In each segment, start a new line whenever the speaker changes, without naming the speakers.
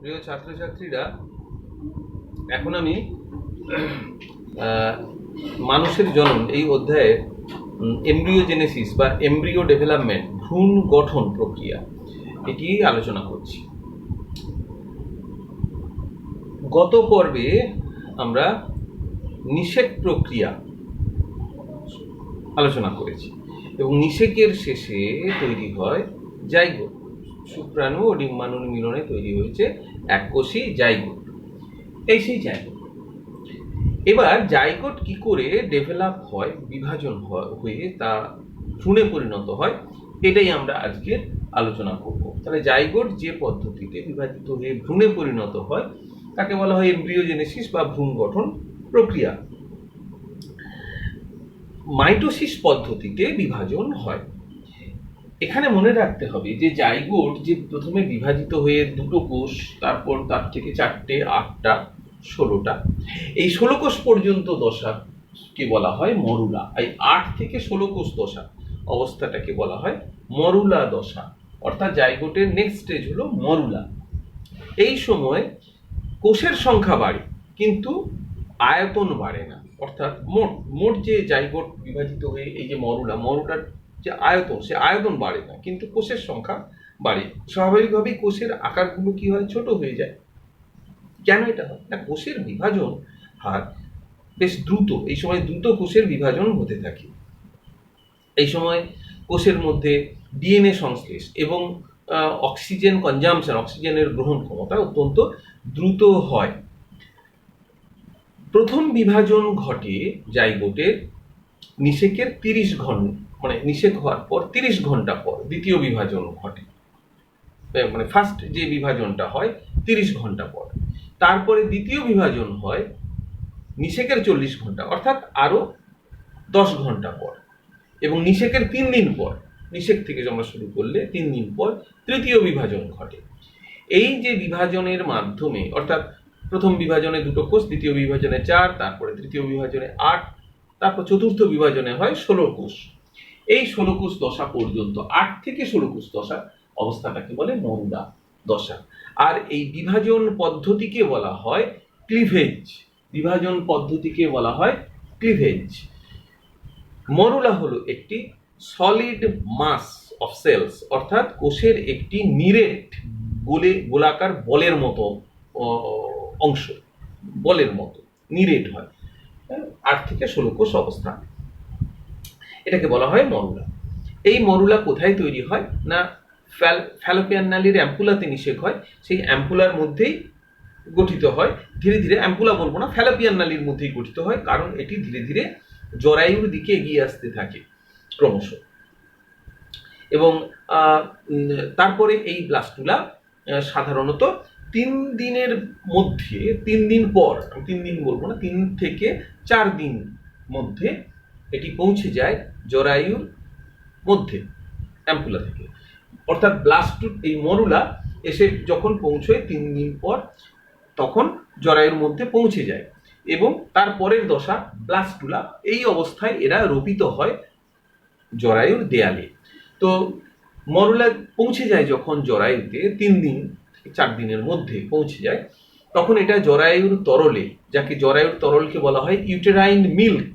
প্রিয় ছাত্রছাত্রীরা, এখন আমি মানুষের জনন এই অধ্যায়ে এমব্রিওজেনেসিস বা এমব্রিও ডেভেলপমেন্ট ভ্রূণ গঠন প্রক্রিয়া এটি আলোচনা করছি। গত পর্বে আমরা নিষেক প্রক্রিয়া আলোচনা করেছি এবং নিষেকের শেষে তৈরি হয় জাইগোট। শুক্রাণু ও ডিম্বাণুর মিলনে তৈরি হয়েছে এককোষী জাইগোট এই সেই জাইগোট এবার জাইগোট কি করে ডেভেলপ হয়, বিভাজন হয়- তা ভ্রূণে পরিণত হয়, এটাই আমরা আজকে আলোচনা করব। তাহলে জাইগোট যে পদ্ধতিতে বিভাজিত হয়ে ভ্রূণে পরিণত হয়, তাকে বলা হয় এমব্রিওজেনেসিস বা ভ্রূণ গঠন প্রক্রিয়া। মাইটোসিস পদ্ধতিতে বিভাজন হয়। এখানে মনে রাখতে হবে যে জাইগোট যে প্রথমে বিভাজিত হয়ে দুটো কোষ, তারপর তার থেকে চারটে, আটটা, ষোলোটা, এই ষোলো কোষ পর্যন্ত দশাকে বলা হয় মরুলা। এই আট থেকে ষোলো কোষ দশা অবস্থাটাকে বলা হয় মরুলা দশা। অর্থাৎ জাইগোটের নেক্সট স্টেজ হলো মরুলা। এই সময় কোষের সংখ্যা বাড়ে, কিন্তু আয়তন বাড়ে না। অর্থাৎ মোট মোট যে জাইগোট বিভাজিত হয়ে, এই যে মরুলা, মরুলার যে আয়তন, সে আয়তন বাড়ে না, কিন্তু কোষের সংখ্যা বাড়ে। স্বাভাবিকভাবেই কোষের আকারগুলো কি হয়? ছোট হয়ে যায়। কেন এটা হয়? না, কোষের বিভাজন হার বেশ দ্রুত। এই সময় দ্রুত কোষের বিভাজন হতে থাকে। এই সময় কোষের মধ্যে ডিএনএ সংশ্লেষ এবং অক্সিজেন কনজামশন অক্সিজেনের গ্রহণ ক্ষমতা অত্যন্ত দ্রুত হয়। প্রথম বিভাজন ঘটে জাইগোটের নিষেকের তিরিশ ঘণ্টা মানে নিষেক হওয়ার পর তিরিশ ঘণ্টা পর দ্বিতীয় বিভাজন ঘটে। মানে ফার্স্ট যে বিভাজনটা হয়, তিরিশ ঘণ্টা পর। তারপরে দ্বিতীয় বিভাজন হয় নিষেকের চল্লিশ ঘণ্টা, অর্থাৎ আরও দশ ঘণ্টা পর। এবং নিষেকের তিন দিন পর, নিষেক থেকে আমরা শুরু করলে তিন দিন পর তৃতীয় বিভাজন ঘটে। এই যে বিভাজনের মাধ্যমে, অর্থাৎ প্রথম বিভাজনে দুটো কোষ, দ্বিতীয় বিভাজনে চার, তারপরে তৃতীয় বিভাজনে আট, তারপর চতুর্থ বিভাজনে হয় ষোলো কোষ। এই ষোলো কোষ দশা পর্যন্ত আট থেকে ষোলো কোষ দশা অবস্থাটাকে বলে মন্দা দশা। আর এই বিভাজন পদ্ধতিকে বলা হয় ক্লিভেজ। বিভাজন পদ্ধতিকে বলা হয় ক্লিভেজ। মরুলা হলো একটি সলিড মাস অফ সেলস অর্থাৎ কোষের একটি নিরেট গোলে গোলাকার বলের মতো অংশ বলের মতো নিরেট হয়। হ্যাঁ, আট থেকে ষোলো কোষ অবস্থা এটাকে বলা হয় মরুলা। এই মরুলা কোথায় তৈরি হয়? না, ফ্যাল ফ্যালোপিয়ান নালির অ্যাম্পুলাতে নিষেক হয়, সেই অ্যাম্পুলার মধ্যেই গঠিত হয়। ধীরে ধীরে, অ্যাম্পুলা বলব না ফ্যালোপিয়ান নালির মধ্যেই গঠিত হয়, কারণ এটি ধীরে ধীরে জরায়ুর দিকে এগিয়ে আসতে থাকে, ক্রমশ। এবং তারপরে এই ব্লাস্টুলা সাধারণত তিন দিনের মধ্যে, তিন দিন পর, তিন দিন বলব না, তিন থেকে চার দিন মধ্যে এটি পৌঁছে যায় জরায়ুর মধ্যে, অ্যাম্পুলা থেকে। অর্থাৎ ব্লাস্ট এই মরুলা এসে যখন পৌঁছয় তিন দিন পর, তখন জরায়ুর মধ্যে পৌঁছে যায় এবং তারপরের দশা ব্লাস্টুলা। এই অবস্থায় এরা রোপিত হয় জরায়ুর দেয়ালে। তো মরুলা পৌঁছে যায় যখন জরায়ুতে, তিন দিন, চার দিনের মধ্যে পৌঁছে যায়, তখন এটা জরায়ুর তরলে, যাকে জরায়ুর তরলকে বলা হয় ইউটেরাইন মিল্ক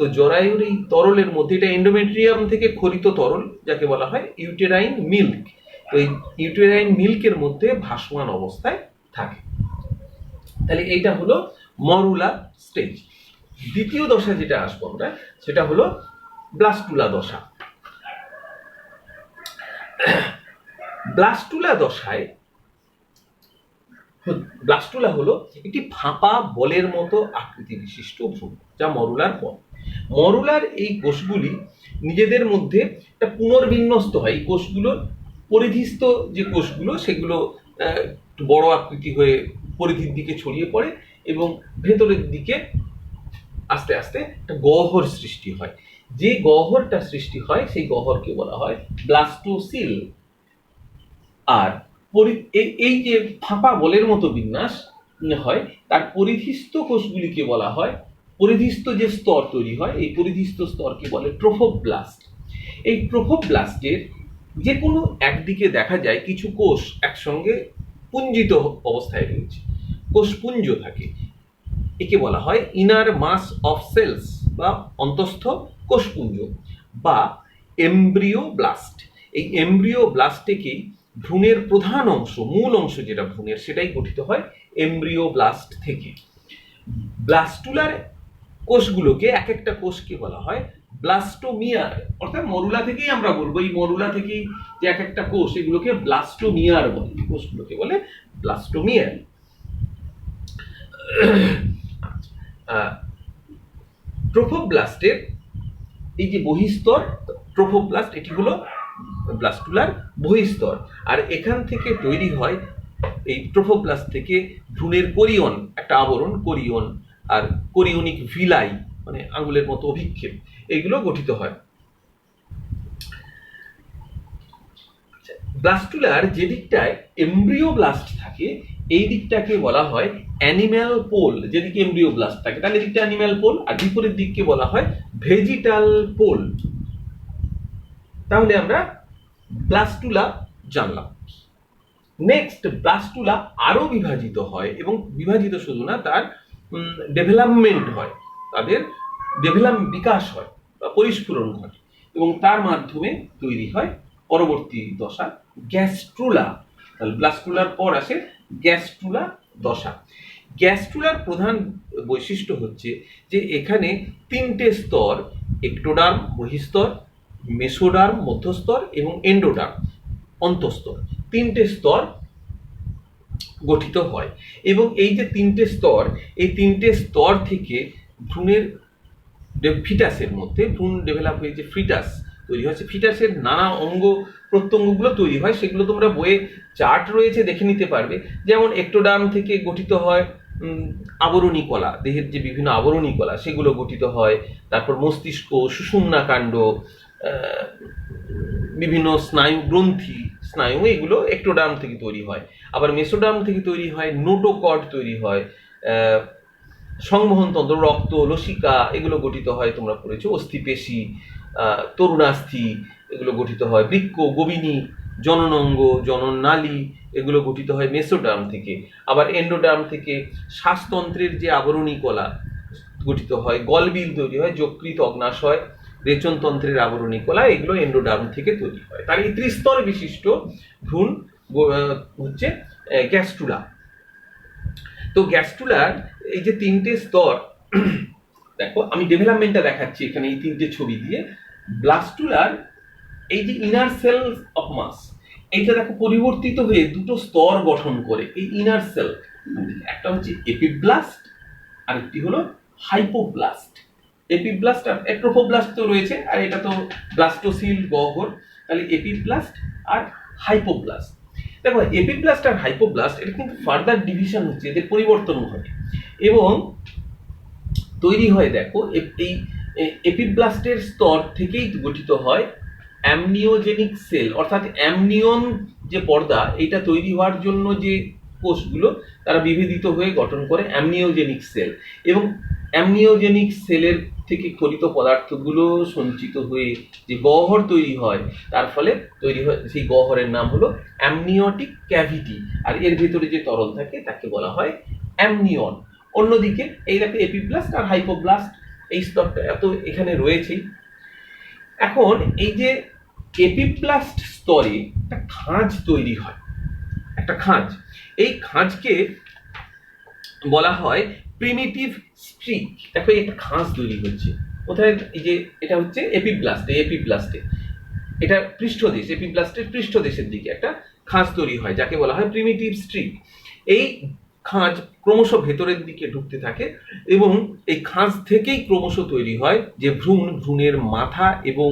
তো জরায়ুর এই তরলের মধ্যে, এটা এন্ডোমেট্রিয়াম থেকে খরিত তরল, যাকে বলা হয় ইউটেরাইন মিল্ক তো এই ইউটেরাইন মিল্কের মধ্যে ভাসমান অবস্থায় থাকে। তাহলে এইটা হলো মরুলা স্টেজ দ্বিতীয় দশা যেটা আসব আমরা, সেটা হলো ব্লাস্টুলা দশা। ব্লাস্টুলা দশায় ব্লাস্টুলা হলো একটি ফাঁপা বলের মতো আকৃতি বিশিষ্ট ভ্রূণ, যা মরুলার পর মরুলার এই কোষগুলি নিজেদের মধ্যে একটা পুনর্বিন্যস্ত হয়। এই কোষগুলোর পরিধিস্থ যে কোষগুলো, সেগুলো বড় আকৃতি হয়ে পরিধির দিকে ছড়িয়ে পড়ে এবং ভেতরের দিকে আস্তে আস্তে একটা গহ্বর সৃষ্টি হয়। যে গহ্বরটা সৃষ্টি হয়, সেই গহ্বরকে বলা হয় ব্লাস্টোসিল। আর এই যে ফাঁপা বলের মতো বিন্যাস হয়, তার পরিধিস্থ কোষগুলিকে বলা হয় পরিধিস্থ যে স্তর তৈরি হয়, এই পরিধিস্থ স্তরকে বলে ট্রোফোব্লাস্ট এই ট্রোফোব্লাস্টের যে কোনো একদিকে দেখা যায়, কিছু কোষ একসঙ্গে পুঞ্জিত অবস্থায় রয়েছে। কোষপুঞ্জ থাকে। একে বলা হয় ইনার মাস অফ সেলস বা অন্তস্থ কোষপুঞ্জ বা এমব্রিও ব্লাস্ট এই এমব্রিও ব্লাস্টেকেই ভ্রূণের প্রধান অংশ, মূল অংশ যেটা ভ্রূণের, সেটাই গঠিত হয় এমব্রিও ব্লাস্ট থেকে। ব্লাস্টুলার কোষগুলোকে এক একটা কোষকে বলা হয় ব্লাস্টোমিয়ার। অর্থাৎ মরুলা থেকেই আমরা বলব। এই মরুলা থেকেই যে এক একটা কোষ এগুলোকে ব্লাস্টোমিয়ার বলে। কোষগুলোকে বলে ব্লাস্টোমিয়ার। ট্রোফোব্লাস্টের এই যে বহিস্তর ট্রোফোব্লাস্ট এটি হলো ব্লাস্টুলার বহিস্তর। আর এখান থেকে তৈরি হয় এই ট্রোফোব্লাস্ট থেকে ভ্রূণের কোরিয়ন, একটা আবরণ কোরিয়ন। আর কোরিয়নিক ভিলাই মানে আঙ্গুলের মতো অভিক্ষেপ এইগুলো গঠিত হয়। ব্লাস্টুলার যে দিকটায় এমব্রিও ব্লাস্ট থাকে, এই দিকটাকে বলা হয় অ্যানিম্যাল পোল। যেদিকে এমব্রিও ব্লাস্ট থাকে, তাহলে এদিকটা অ্যানিম্যাল পোল, আর বিপরীত দিককে বলা হয় ভেজিটাল পোল। তাহলে আমরা ব্লাস্টুলা জানলাম। নেক্সট, ব্লাস্টুলা আরও বিভাজিত হয়, এবং বিভাজিত শুধু না, তার ডেভেলপমেন্ট হয়। তাদের ডেভেলপ বিকাশ হয় বা পরিস্ফুরণ ঘটে এবং তার মাধ্যমে তৈরি হয় পরবর্তী দশা, গ্যাস্ট্রুলা। তাহলে ব্লাস্টুলার পর আসে গ্যাস্ট্রুলা দশা। গ্যাস্ট্রুলার প্রধান বৈশিষ্ট্য হচ্ছে যে এখানে তিনটে স্তর একটোডার্ম বহিস্তর মেসোডার্ম মধ্যস্তর এবং এন্ডোডার্ম অন্তঃস্তর। তিনটে স্তর গঠিত হয়। এবং এই যে তিনটে স্তর, এই তিনটে স্তর থেকে ভ্রূণের ফিটাসের মধ্যে ভ্রূণ ডেভেলপ হয়ে যে ফিটাস তৈরি হয়েছে ফিটাসের নানা অঙ্গ প্রত্যঙ্গগুলো তৈরি হয়, সেগুলো তোমরা বইয়ে চার্ট রয়েছে, দেখে নিতে পারবে। যেমন একটোডার্ম থেকে গঠিত হয় আবরণী কলা, দেহের যে বিভিন্ন আবরণী কলা, সেগুলো গঠিত হয়। তারপর মস্তিষ্ক, সুষুম্না কাণ্ড বিভিন্ন স্নায়ু গ্রন্থি স্নায়ু এগুলো একটোডার্ম থেকে তৈরি হয়। আবার মেসোডার্ম থেকে তৈরি হয় নোটোকড তৈরি হয় আহ, সংবহনতন্ত্র রক্ত লসিকা এগুলো গঠিত হয় তোমরা পড়েছো অস্থিপেশি তরুণাস্থি এগুলো গঠিত হয় বৃক্ষ গোবিনী জননঙ্গ জননালী এগুলো গঠিত হয় মেসোডার্ম থেকে। আবার এন্ডোডার্ম থেকে শ্বাসতন্ত্রের যে আবরণী কলা গঠিত হয় গলবিল তৈরি হয় যকৃত অগ্নাশয় রেচনতন্ত্রের আবরণী কলা, এগুলো এন্ডোডার্ম থেকে তৈরি হয়। তার এই ত্রিস্তর বিশিষ্ট ভ্রূণ হচ্ছে গ্যাস্টুলা। তো গ্যাস্টুলার এই যে তিনটে স্তর, দেখো, আমি ডেভেলপমেন্টটা দেখাচ্ছি এখানে এই তিনটে ছবি দিয়ে। ব্লাস্টুলার এই যে ইনার সেল অফ মাস এইটা দেখো পরিবর্তিত হয়ে দুটো স্তর গঠন করে, এই ইনার সেল একটা হচ্ছে এপিব্লাস্ট আর একটি হলো হাইপোব্লাস্ট এপিব্লাস্ট আর এট্রোফোব্লাস্ট তো রয়েছে, আর এটা তো ব্লাস্টোসিল গহ্বর। তাহলে এপিব্লাস্ট আর হাইপোব্লাস্ট। দেখো, এপিব্লাস্ট আর হাইপোব্লাস্ট, এটা কিন্তু ফার্দার ডিভিশন হচ্ছে, এদের পরিবর্তন ঘটে। এবং তৈরি হয়, দেখো এই এপিব্লাস্টের স্তর থেকেই গঠিত হয় অ্যামনিওজেনিক সেল, অর্থাৎ অ্যামনিয়ন যে পর্দা এটা তৈরি হওয়ার জন্য যে কোষগুলো, তারা বিভেদিত হয়ে গঠন করে অ্যামনিওজেনিক সেল। এবং অ্যামনিওজেনিক সেলের থেকে খরিত পদার্থগুলো সঞ্চিত হয়ে যে গহ্বর তৈরি হয়, তার ফলে তৈরি হয়, সেই গহ্বরের নাম হলো অ্যামনিওটিক ক্যাভিটি। আর এর ভেতরে যে তরল থাকে, তাকে বলা হয় অ্যামনিয়ন। অন্যদিকে এই দেখো এপিব্লাস্ট আর হাইপোব্লাস্ট, এই স্তরটা এত এখানে রয়েছেই এখন এই যে এপিপ্লাস্ট স্তরে একটা খাঁজ তৈরি হয়। একটা খাঁজ। এই খাঁজকে বলা হয় প্রিমিটিভ স্ট্রিক দেখো একটা খাঁজ তৈরি হচ্ছে কোথায়? এই যে, এটা হচ্ছে এপিপ্লাস্টে এপিপ্লাস্টে এটা পৃষ্ঠদেশ এপিপ্লাস্টের পৃষ্ঠদেশের দিকে একটা খাঁজ তৈরি হয়, যাকে বলা হয় প্রিমিটিভ স্ট্রিক এই খাঁজ ক্রমশ ভেতরের দিকে ঢুকতে থাকে এবং এই খাঁজ থেকেই ক্রমশ তৈরি হয় যে ভ্রূণ, ভ্রূণের মাথা এবং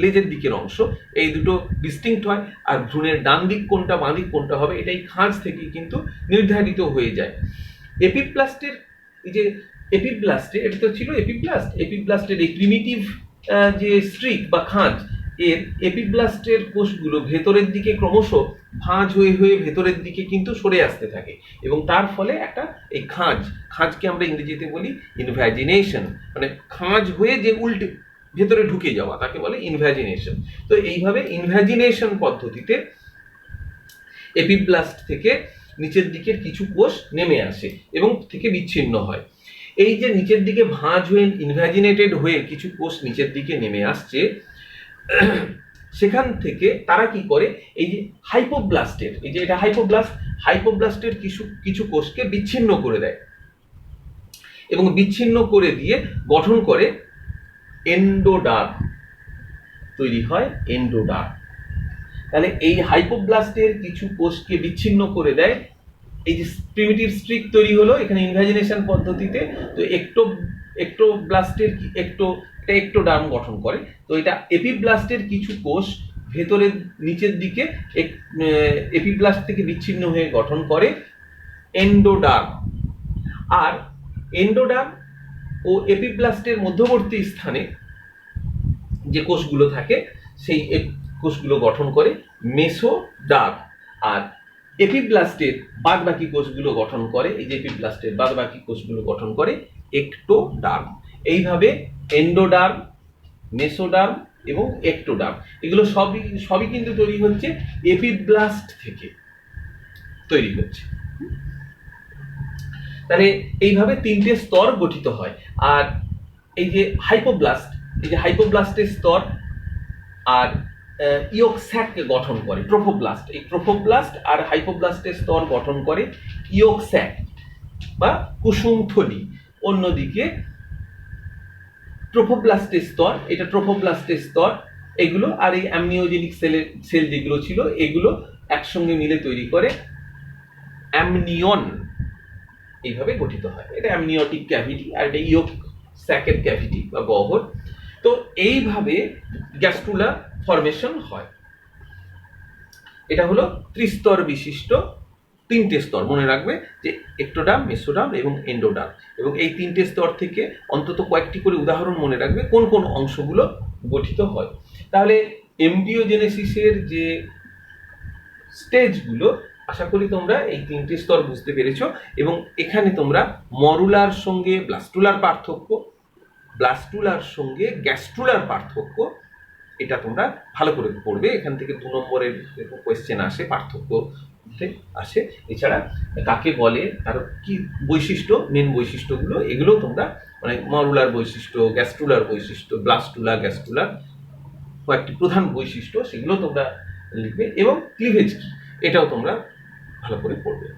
লেজের দিকের অংশ। এই দুটো ডিস্টিংক্ট হয়, আর ভ্রূণের ডান দিক কোনটা, বাঁ দিক কোনটা হবে এটা এই খাঁজ থেকেই কিন্তু নির্ধারিত হয়ে যায়। এপিপ্লাস্টের এই যে এপিপ্লাস্টে এটা তো ছিল এপিপ্লাস্ট এপিপ্লাস্টের এই প্রিমিটিভ যে স্ট্রিক বা খাঁজ, এর এপিপ্লাস্টের কোষগুলো ভেতরের দিকে ক্রমশ ভাঁজ হয়ে হয়ে ভেতরের দিকে কিন্তু সরে আসতে থাকে। এবং তার ফলে একটা এই খাঁজ, খাঁজকে আমরা ইংরেজিতে বলি ইনভ্যাজিনেশন মানে খাঁজ হয়ে যে উল্টে ভেতরে ঢুকে যাওয়া, তাকে বলে ইনভ্যাজিনেশন তো এইভাবে ইনভ্যাজিনেশন পদ্ধতিতে এপিপ্লাস্ট থেকে নিচের দিকের কিছু কোষ নেমে আসে এবং থেকে বিচ্ছিন্ন হয়। এই যে নিচের দিকে ভাঁজ হয়ে ইনভ্যাজিনেটেড হয়ে কিছু কোষ নিচের দিকে নেমে আসছে, সেখান থেকে তারা কি করে? এই যে হাইপোব্লাস্টের এই যে এটা হাইপোব্লাস্ট হাইপোব্লাস্টের কিছু কিছু কোষকে বিচ্ছিন্ন করে দেয়। এবং বিচ্ছিন্ন করে দিয়ে গঠন করে এন্ডোডার্ম তৈরি হয় এন্ডোডার্ম তাহলে এই হাইপোব্লাস্টের কিছু কোষকে বিচ্ছিন্ন করে দেয়। এই যে প্রিমিটিভ স্ট্রিক তৈরি হলো এখানে ইনভ্যাজিনেশন পদ্ধতিতে, তো একটো একটোব্লাস্টের কি একটো এটা একটোডার্ম গঠন করে। তো এটা এপিব্লাস্টের কিছু কোষ ভেতরের নিচের দিকে এক এপিব্লাস্ট থেকে বিচ্ছিন্ন হয়ে গঠন করে এন্ডোডার্ম আর এন্ডোডার্ম ও এপিব্লাস্টের মধ্যবর্তী স্থানে যে কোষগুলো থাকে, সেই কোষগুলো গঠন করে মেসোডার্ম আর এপিব্লাস্টের বাদ বাকি কোষগুলো গঠন করে, এই যে এপিব্লাস্টের বাদ বাকি কোষগুলো গঠন করে একটোডার্ম এইভাবে এন্ডোডার্ম মেসোডার্ম এবং একটোডার্ম এগুলো সবই সবই কিন্তু তৈরি হচ্ছে এপিব্লাস্ট থেকে তৈরি হচ্ছে। তাহলে এইভাবে তিনটে স্তর গঠিত হয়। আর এই যে হাইপোব্লাস্ট এই যে হাইপোব্লাস্টের স্তর, আর ইয়োক স্যাককে গঠন করে ট্রোফোব্লাস্ট এই ট্রোফোব্লাস্ট আর হাইপোব্লাস্টের স্তর গঠন করে ইয়োক স্যাক বা কুসুম থলি অন্যদিকে ট্রোফোব্লাস্টের স্তর, এটা ট্রোফোব্লাস্টের স্তর, এগুলো আর এই অ্যামনিওজেনিক সেলের সেল যেগুলো ছিল, এগুলো একসঙ্গে মিলে তৈরি করে অ্যামনিয়ন এইভাবে গঠিত হয়। এটা অ্যামনিওটিক ক্যাভিটি আর এটা ইয়োক স্যাকের ক্যাভিটি বা গহ্বর। তো এইভাবে গ্যাস্ট্রুলা ফরমেশন হয়। এটা হলো ত্রিস্তর বিশিষ্ট তিনটে স্তর। মনে রাখবে যে একটোডাম মেসোডাম এবং এন্ডোডাম এবং এই তিনটে স্তর থেকে অন্তত কয়েকটি করে উদাহরণ মনে রাখবে কোন কোন অংশগুলো গঠিত হয়। তাহলে এমডিওজেনেসিসের যে স্টেজগুলো, আশা করি তোমরা এই তিনটে স্তর বুঝতে পেরেছ। এবং এখানে তোমরা মরুলার সঙ্গে ব্লাস্টুলার পার্থক্য ব্লাস্টুলার সঙ্গে গ্যাস্ট্রুলার পার্থক্য, এটা তোমরা ভালো করে পড়বে। এখান থেকে দু নম্বরের কোয়েশ্চেন আসে, পার্থক্য আসে। এছাড়া কাকে বলে, তার কি বৈশিষ্ট্য মেন বৈশিষ্ট্যগুলো, এগুলো তোমরা মানে মরুলার বৈশিষ্ট্য গ্যাস্ট্রুলার বৈশিষ্ট্য, ব্লাস্টুলা গ্যাস্ট্রুলার কয়েকটি প্রধান বৈশিষ্ট্য, সেগুলো তোমরা লিখবে। এবং ক্লিভেজ কি, এটাও তোমরা ভালো করে পড়বে।